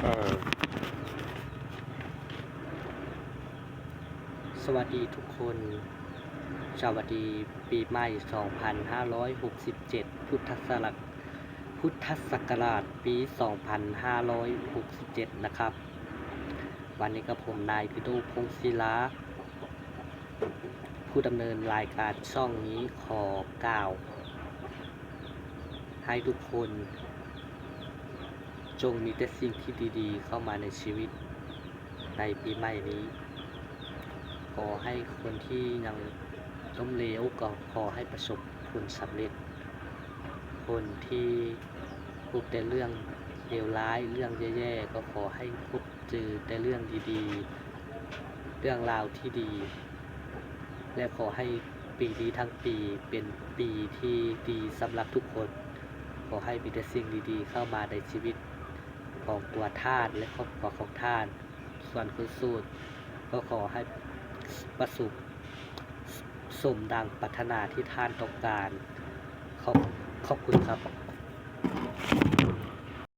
สวัสดีทุกคน สวัสดีปีใหม่ 2567 พุทธศักราชพุทธศักราชปี 2567 นะครับ วันนี้กับผมนายพิโดพงศิลา ผู้ดำเนินรายการช่องนี้ขอกล่าว ให้ทุกคน จงมีแต่สิ่งที่ดีๆ เข้ามาในชีวิต ในปีใหม่นี้ ขอให้คนที่ยังล้มเหลวก็ขอให้ประสบผลสำเร็จ คนที่พบแต่เรื่องเลวร้ายเรื่องแย่ๆก็ขอให้พบเจอแต่เรื่องดีๆ เรื่องราวที่ดี และขอให้ปีนี้ทั้งปีเป็นปีที่ดีสำหรับทุกคน ขอให้มีแต่สิ่งดีๆ เข้ามาในชีวิต ของตัวท่านและครอบครัวของท่านส่วนคุณสูตร ก็ขอให้ประสบสมดังปรารถนาที่ท่านต้องการ ขอบขอบคุณครับ